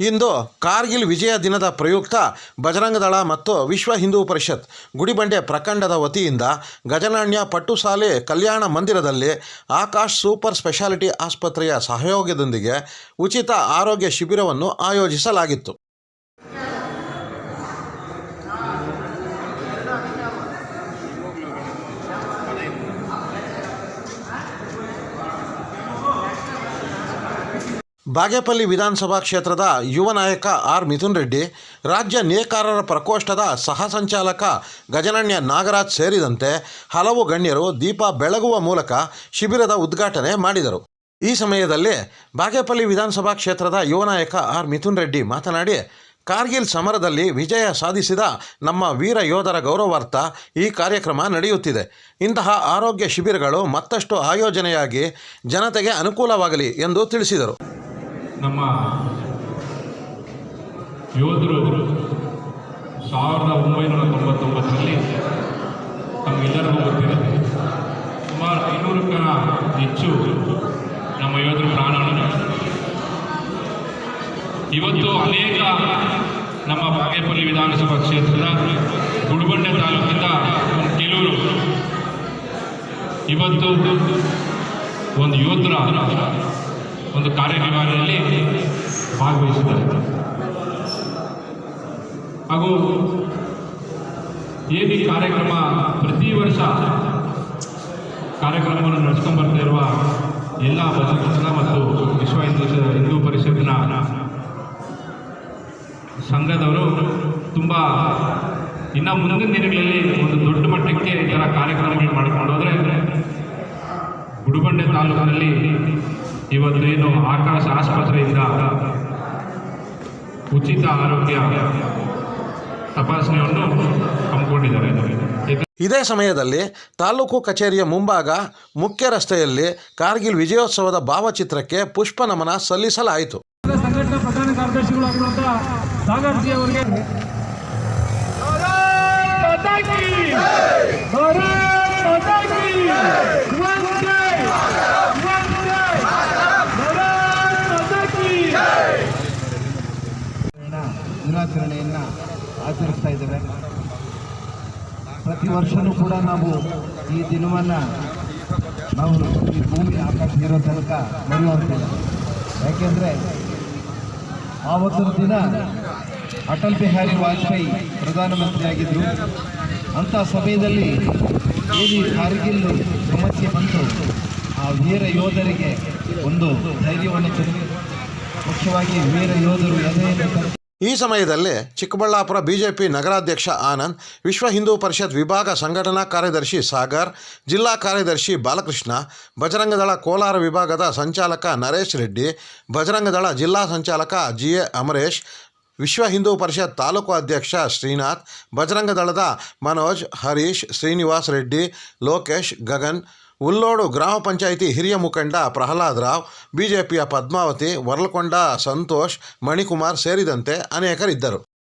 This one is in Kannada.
ಇಂದು ಕಾರ್ಗಿಲ್ ವಿಜಯ ದಿನದ ಪ್ರಯುಕ್ತ ಬಜರಂಗದಳ ಮತ್ತು ವಿಶ್ವ ಹಿಂದೂ ಪರಿಷತ್ ಗುಡಿಬಂಡೆ ಪ್ರಖಂಡದ ವತಿಯಿಂದ ಗಜನಾಣ್ಯ ಪಟ್ಟುಸಾಲೆ ಕಲ್ಯಾಣ ಮಂದಿರದಲ್ಲಿ ಆಕಾಶ್ ಸೂಪರ್ ಸ್ಪೆಷಾಲಿಟಿ ಆಸ್ಪತ್ರೆಯ ಸಹಯೋಗದೊಂದಿಗೆ ಉಚಿತ ಆರೋಗ್ಯ ಶಿಬಿರವನ್ನು ಆಯೋಜಿಸಲಾಗಿತ್ತು. ಬಾಗೇಪಲ್ಲಿ ವಿಧಾನಸಭಾ ಕ್ಷೇತ್ರದ ಯುವ ನಾಯಕ ಆರ್ ಮಿಥುನ್ ರೆಡ್ಡಿ, ರಾಜ್ಯ ನೇಕಾರರ ಪ್ರಕೋಷ್ಠದ ಸಹ ಸಂಚಾಲಕ ಗಜನಣ್ಯ ನಾಗರಾಜ್ ಸೇರಿದಂತೆ ಹಲವು ಗಣ್ಯರು ದೀಪ ಬೆಳಗುವ ಮೂಲಕ ಶಿಬಿರದ ಉದ್ಘಾಟನೆ ಮಾಡಿದರು. ಈ ಸಮಯದಲ್ಲಿ ಬಾಗೇಪಲ್ಲಿ ವಿಧಾನಸಭಾ ಕ್ಷೇತ್ರದ ಯುವ ನಾಯಕ ಆರ್ ಮಿಥುನ್ ರೆಡ್ಡಿ ಮಾತನಾಡಿ, ಕಾರ್ಗಿಲ್ ಸಮರದಲ್ಲಿ ವಿಜಯ ಸಾಧಿಸಿದ ನಮ್ಮ ವೀರ ಯೋಧರ ಗೌರವಾರ್ಥ ಈ ಕಾರ್ಯಕ್ರಮ ನಡೆಯುತ್ತಿದೆ. ಇಂತಹ ಆರೋಗ್ಯ ಶಿಬಿರಗಳು ಮತ್ತಷ್ಟು ಆಯೋಜನೆಯಾಗಿ ಜನತೆಗೆ ಅನುಕೂಲವಾಗಲಿ ಎಂದು ತಿಳಿಸಿದರು. ನಮ್ಮ ಯೋಧರು ಸಾವಿರದ ಒಂಬೈನೂರ ತೊಂಬತ್ತೊಂಬತ್ತರಲ್ಲಿ ತಮಗೆಲ್ಲರಿಗೂ ಗೊತ್ತಿರುತ್ತೆ. ಸುಮಾರು ಐನೂರಕ್ಕ ಹೆಚ್ಚು ನಮ್ಮ ಯೋಧರು ಪ್ರಾಣವನ್ನು ಇವತ್ತು ಅನೇಕ ನಮ್ಮ ಬಾಗೇಪಲ್ಲಿ ವಿಧಾನಸಭಾ ಕ್ಷೇತ್ರದ ಗುಡಿಬಂಡೆ ತಾಲೂಕಿಂದ ಕೆಲವರು ಇವತ್ತು ಒಂದು ಯೋಧರ ಒಂದು ಕಾರ್ಯಕ್ರಮದಲ್ಲಿ ಭಾಗವಹಿಸಿದ್ದಾರೆ. ಹಾಗೂ ಏನಿ ಕಾರ್ಯಕ್ರಮ ಪ್ರತಿ ವರ್ಷ ಕಾರ್ಯಕ್ರಮವನ್ನು ನಡೆಸ್ಕೊಂಡು ಬರ್ತಾ ಇರುವ ಎಲ್ಲ ಬಸವಕೃಷ್ಣ ಮತ್ತು ವಿಶ್ವ ಹಿಂದೂ ಹಿಂದೂ ಸಂಘದವರು ತುಂಬ ಇನ್ನು ಮುಂದಿನ ದಿನಗಳಲ್ಲಿ ಇವತ್ತೇನು ಆಕಾಶ ಆಸ್ಪತ್ರೆಯಿಂದ ಉಚಿತ ಆರೋಗ್ಯ ತಪಾಸಣೆಯನ್ನು ಹಮ್ಮಿಕೊಂಡಿದ್ದಾರೆ. ಇದು ಇದೇ ಸಮಯದಲ್ಲಿ ತಾಲೂಕು ಕಚೇರಿಯ ಮುಂಭಾಗ ಮುಖ್ಯ ರಸ್ತೆಯಲ್ಲಿ ಕಾರ್ಗಿಲ್ ವಿಜಯೋತ್ಸವದ ಭಾವಚಿತ್ರಕ್ಕೆ ಪುಷ್ಪ ನಮನ ಸಲ್ಲಿಸಲಾಯಿತು. ಸಂಘಟನಾ ಪ್ರಧಾನ ಕಾರ್ಯದರ್ಶಿಗಳಾಗಿರುವಂತಹ ಸಾಗರ್ಜಿ ಅವರಿಗೆ ದಿನಾಚರಣೆಯನ್ನು ಆಚರಿಸ್ತಾ ಇದ್ದೇವೆ. ಪ್ರತಿ ವರ್ಷವೂ ಕೂಡ ನಾವು ಈ ದಿನವನ್ನು ನಾವು ಈ ಭೂಮಿ ಆಕಾಶ ಇರೋ ತನಕ ಮರೆಯುವಂತಿಲ್ಲ ಯಾಕೆಂದರೆ ಆವತ್ತಿನ ದಿನ ಅಟಲ್ ಬಿಹಾರಿ ವಾಜಪೇಯಿ ಪ್ರಧಾನಮಂತ್ರಿಯಾಗಿದ್ದರು ಅಂಥ ಸಮಯದಲ್ಲಿ ಏನು ಕಾರ್ಗಿಲ್ ಸಮಸ್ಯೆ ಬಂತು, ಆ ವೀರ ಯೋಧರಿಗೆ ಒಂದು ಧೈರ್ಯವನ್ನು ಮುಖ್ಯವಾಗಿ ವೀರ ಯೋಧರು ಈ ಸಮಯದಲ್ಲಿ ಚಿಕ್ಕಬಳ್ಳಾಪುರ ಬಿಜೆಪಿ ನಗರಾಧ್ಯಕ್ಷ ಆನಂದ್, ವಿಶ್ವ ಹಿಂದೂ ಪರಿಷತ್ ವಿಭಾಗ ಸಂಘಟನಾ ಕಾರ್ಯದರ್ಶಿ ಸಾಗರ್, ಜಿಲ್ಲಾ ಕಾರ್ಯದರ್ಶಿ ಬಾಲಕೃಷ್ಣ, ಬಜರಂಗದಳ ಕೋಲಾರ ವಿಭಾಗದ ಸಂಚಾಲಕ ನರೇಶ್ ರೆಡ್ಡಿ, ಬಜರಂಗದಳ ಜಿಲ್ಲಾ ಸಂಚಾಲಕ ಜಿ ಎ ಅಮರೇಶ್ ವಿಶ್ವ ಹಿಂದೂ ಪರಿಷತ್ ತಾಲೂಕು ಅಧ್ಯಕ್ಷ ಶ್ರೀನಾಥ್ ಬಜರಂಗದಳದ ಮನೋಜ್, ಹರೀಶ್, ಶ್ರೀನಿವಾಸ್ ರೆಡ್ಡಿ, ಲೋಕೇಶ್ ಗಗನ್ ಉಲ್ಲೋಡು ಗ್ರಾಮ ಪಂಚಾಯಿತಿ ಹಿರಿಯ ಮುಖಂಡ ಪ್ರಹ್ಲಾದ್ ರಾವ್, ಬಿಜೆಪಿಯ ಪದ್ಮಾವತಿ, ವರ್ಲಕೊಂಡ ಸಂತೋಷ್, ಮಣಿಕುಮಾರ್ ಸೇರಿದಂತೆ ಅನೇಕರಿದ್ದರು.